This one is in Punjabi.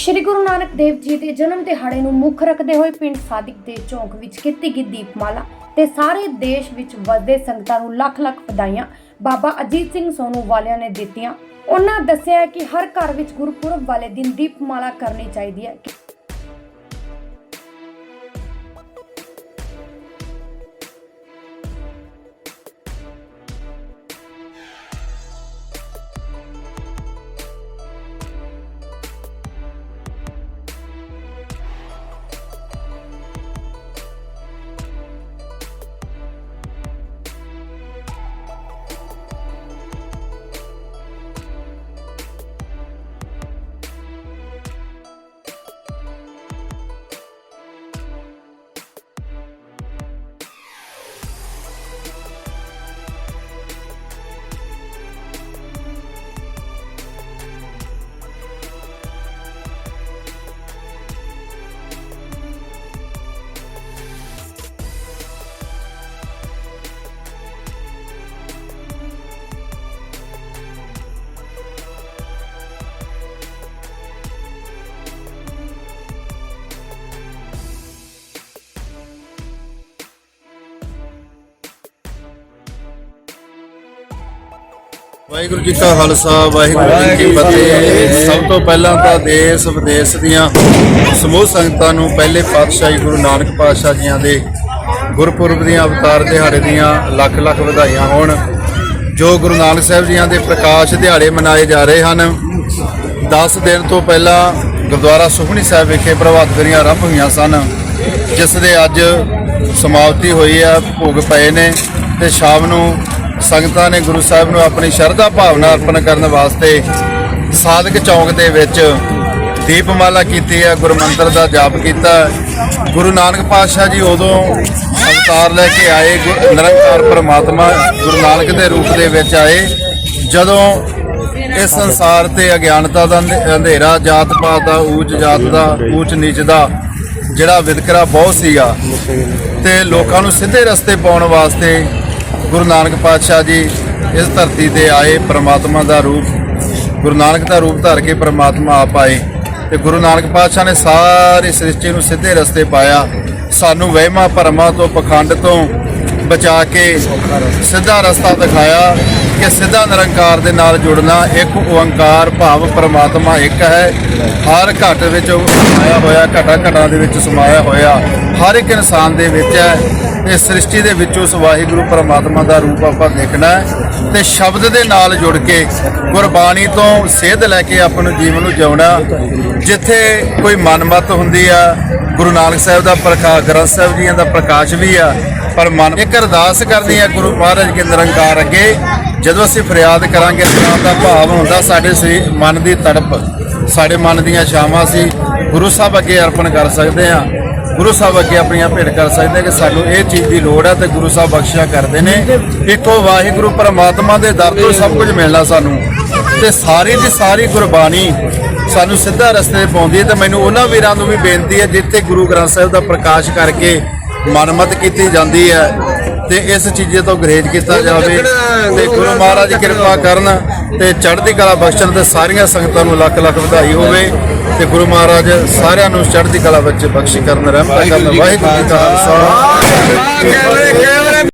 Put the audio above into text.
ਸ਼੍ਰੀ ਗੁਰੂ ਨਾਨਕ ਦੇਵ ਜੀ ਦੇ ਜਨਮ ਦਿਹਾੜੇ ਨੂੰ ਮੁੱਖ ਰੱਖਦੇ ਹੋਏ ਪਿੰਡ ਸਾਦਿਕ ਦੇ ਚੌਂਕ ਵਿੱਚ ਕੀਤੀ ਗਈ ਦੀਪਮਾਲਾ ਤੇ ਸਾਰੇ ਦੇਸ਼ ਵਿੱਚ ਵਸਦੇ ਸੰਗਤਾਂ ਨੂੰ ਲੱਖ ਲੱਖ ਵਧਾਈਆਂ ਬਾਬਾ ਅਜੀਤ ਸਿੰਘ ਸੋਨੂ ਵਾਲਿਆਂ ਨੇ ਦਿੱਤੀਆਂ। ਉਹਨਾਂ ਦੱਸਿਆ ਕਿ ਹਰ ਘਰ ਵਿੱਚ ਗੁਰਪੁਰਬ ਵਾਲੇ ਦਿਨ ਦੀਪਮਾਲਾ ਕਰਨੀ ਚਾਹੀਦੀ ਹੈ। ਵਾਹਿਗੁਰੂ ਜੀ ਕਾ ਖਾਲਸਾ, ਵਾਹਿਗੁਰੂ ਜੀ ਕੀ ਫਤਿਹ। ਸਭ ਤੋਂ ਪਹਿਲਾਂ ਤਾਂ ਦੇਸ਼ ਵਿਦੇਸ਼ ਦੀਆਂ ਸਮੂਹ ਸੰਗਤਾਂ ਨੂੰ ਪਹਿਲੇ ਪਾਤਸ਼ਾਹੀ ਗੁਰੂ ਨਾਨਕ ਪਾਤਸ਼ਾਹ ਜੀਆਂ ਦੇ ਗੁਰਪੁਰਬ ਦੀਆਂ ਅਵਤਾਰ ਦਿਹਾੜੇ ਦੀਆਂ ਲੱਖ ਲੱਖ ਵਧਾਈਆਂ ਹੋਣ। ਜੋ ਗੁਰੂ ਨਾਨਕ ਸਾਹਿਬ ਜੀਆਂ ਦੇ ਪ੍ਰਕਾਸ਼ ਦਿਹਾੜੇ ਮਨਾਏ ਜਾ ਰਹੇ ਹਨ 10 ਦਿਨ ਤੋਂ ਪਹਿਲਾਂ ਗੁਰਦੁਆਰਾ ਸੁਖਮਨੀ ਸਾਹਿਬ ਵਿਖੇ ਪ੍ਰਭਾਤ ਫੇਰੀਆਂ ਆਰੰਭ ਹੋਈਆਂ ਸਨ, ਜਿਸ ਦੇ ਅੱਜ ਸਮਾਪਤੀ ਹੋਈ ਹੈ ਭੋਗ ਪਏ ਨੇ ਤੇ ਸ਼ਾਮ ਨੂੰ ਸੰਗਤਾਂ ਨੇ ਗੁਰੂ ਸਾਹਿਬ ਨੂੰ ਆਪਣੀ ਸ਼ਰਧਾ ਭਾਵਨਾ ਅਰਪਣ ਕਰਨ ਵਾਸਤੇ ਸਾਧਕ ਚੌਂਕ ਦੇ ਵਿੱਚ ਦੀਪਮਾਲਾ ਕੀਤੀ ਹੈ ਗੁਰਮੰਤਰ ਦਾ ਜਾਪ ਕੀਤਾ। ਗੁਰੂ ਨਾਨਕ ਪਾਤਸ਼ਾਹ ਜੀ ਉਦੋਂ ਅਵਤਾਰ ਲੈ ਕੇ ਆਏ ਗੁਰ- ਨਿਰੰਕਾਰ ਪਰਮਾਤਮਾ ਗੁਰੂ ਨਾਨਕ ਦੇ ਰੂਪ ਦੇ ਵਿੱਚ ਆਏ। ਜਦੋਂ ਇਸ ਸੰਸਾਰ ਤੇ ਅਗਿਆਨਤਾ ਦਾ ਅੰਧੇਰਾ ਜਾਤ ਪਾਤ ਦਾ, ਊਚ ਜਾਤ ਦਾ, ਊਚ ਨੀਚ ਦਾ ਜਿਹੜਾ ਵਿਤਕਰਾ ਬਹੁਤ ਸੀਗਾ ਤੇ ਲੋਕਾਂ ਨੂੰ ਸਿੱਧੇ ਰਸਤੇ ਪਾਉਣ ਵਾਸਤੇ ਗੁਰੂ ਨਾਨਕ ਪਾਤਸ਼ਾਹ ਜੀ ਇਸ ਧਰਤੀ ਤੇ ਆਏ, ਪ੍ਰਮਾਤਮਾ ਦਾ ਰੂਪ, ਗੁਰੂ ਨਾਨਕ ਦਾ ਰੂਪ ਧਾਰ ਕੇ ਪ੍ਰਮਾਤਮਾ ਆਪ ਆਏ ਤੇ ਗੁਰੂ ਨਾਨਕ ਪਾਤਸ਼ਾਹ ਨੇ ਸਾਰੀ ਸ੍ਰਿਸ਼ਟੀ ਨੂੰ ਸਿੱਧੇ ਰਸਤੇ ਪਾਇਆ। ਸਾਨੂੰ ਵਹਿਮਾਂ ਭਰਮਾਂ ਤੋਂ ਪਖੰਡ ਤੋਂ ਬਚਾ ਕੇ ਸਿੱਧਾ ਰਸਤਾ ਦਿਖਾਇਆ ਕਿ ਸਿੱਧਾ ਨਿਰੰਕਾਰ ਦੇ ਨਾਲ ਜੁੜਨਾ ਇੱਕ ਓੰਕਾਰ ਭਾਵ ਪਰਮਾਤਮਾ ਇੱਕ ਹੈ। ਹਰ ਘਟ ਵਿੱਚ ਸਮਾਇਆ ਹੋਇਆ, ਘਟਾ ਘਟਾਂ ਦੇ ਵਿੱਚ ਸਮਾਇਆ ਹੋਇਆ ਹਰ ਇੱਕ ਇਨਸਾਨ ਦੇ ਵਿੱਚ ਹੈ। ਤੇ ਸ੍ਰਿਸ਼ਟੀ ਦੇ ਵਿੱਚ ਉਸ ਵਾਹਿਗੁਰੂ ਪਰਮਾਤਮਾ ਦਾ ਰੂਪ ਆਪਾਂ ਦੇਖਣਾ ਹੈ। ਤੇ ਸ਼ਬਦ ਦੇ ਨਾਲ ਜੁੜ ਕੇ ਗੁਰਬਾਣੀ ਤੋਂ ਸੇਧ ਲੈ ਕੇ ਆਪਣ ਜੀਵਨ ਨੂੰ ਜਿਉਣਾ। ਜਿੱਥੇ ਕੋਈ ਮਨਮਤ ਹੁੰਦੀ ਆ ਗੁਰੂ ਨਾਨਕ ਸਾਹਿਬ ਦਾ ਪ੍ਰਕਾਸ਼ ਗ੍ਰੰਥ ਸਾਹਿਬ ਜੀਆਂ ਦਾ ਪ੍ਰਕਾਸ਼ ਵੀ ਆ, ਪਰ ਮਨ ਇੱਕ ਅਰਦਾਸ ਕਰਨੀ ਆ ਗੁਰੂ ਮਹਾਰਾਜ ਕੇ ਨਿਰੰਕਾਰ ਅੱਗੇ। ਜਦੋਂ ਅਸੀਂ ਫਰਿਆਦ ਕਰਾਂਗੇ, ਇਸ ਦਾ ਭਾਵ ਹੁੰਦਾ ਸਾਡੇ ਮਨ ਦੀ ਤੜਪ। ਸਾਡੇ ਮਨ ਦੀਆਂ ਛਾਵਾਂ ਸੀ ਗੁਰੂ ਸਾਹਿਬ ਅੱਗੇ ਅਰਪਣ ਕਰ ਸਕਦੇ ਹਾਂ। ਗੁਰੂ ਸਾਹਿਬ ਅੱਗੇ ਆਪਣੀਆਂ ਭੇਟ ਕਰ ਸਕਦੇ ਹਾਂ ਕਿ ਸਾਨੂੰ ਇਹ ਚੀਜ਼ ਦੀ ਲੋੜ ਹੈ ਤੇ ਗੁਰੂ ਸਾਹਿਬ ਬਖਸ਼ਿਆ ਕਰਦੇ ਨੇ। ਇੱਕੋ ਵਾਹਿਗੁਰੂ, ਪਰਮਾਤਮਾ ਦੇ ਦਰ ਤੋਂ ਸਭ ਕੁਝ ਮਿਲਣਾ ਸਾਨੂੰ। ਤੇ ਸਾਰੀ ਦੀ ਸਾਰੀ ਗੁਰਬਾਣੀ ਸਾਨੂੰ ਸਿੱਧਾ ਰਸਤੇ ਪਾਉਂਦੀ ਹੈ ਤੇ ਮੈਨੂੰ ਉਹਨਾਂ ਵੀਰਾਂ ਨੂੰ ਵੀ ਬੇਨਤੀ ਹੈ ਜਿੱਥੇ ਗੁਰੂ ਗ੍ਰੰਥ ਸਾਹਿਬ ਦਾ ਪ੍ਰਕਾਸ਼ ਕਰਕੇ ਮਨਮਤ ਕੀਤੀ ਜਾਂਦੀ ਹੈ ਤੇ ਇਸ ਚੀਜ਼ੇ ਤੋਂ ਗਰੇਜ ਕੀਤਾ ਜਾਵੇ ਤੇ ਗੁਰੂ ਮਹਾਰਾਜ ਕਿਰਪਾ ਕਰਨ ਤੇ ਚੜ੍ਹਦੀ ਕਲਾ ਬਖਸ਼ਣ ਤੇ ਸਾਰੀਆਂ ਸੰਗਤਾਂ ਨੂੰ ਲੱਖ ਲੱਖ ਵਧਾਈ ਹੋਵੇ ਤੇ ਗੁਰੂ ਮਹਾਰਾਜ ਸਾਰਿਆਂ ਨੂੰ ਚੜ੍ਹਦੀ ਕਲਾ ਵਿੱਚ ਬਖਸ਼ੀ ਕਰਨ ਰਹਿਮਤ ਕਰਨ ਵਾਹਿਗੁਰੂ ਜੀ ਕਾ ਖਾਲਸਾ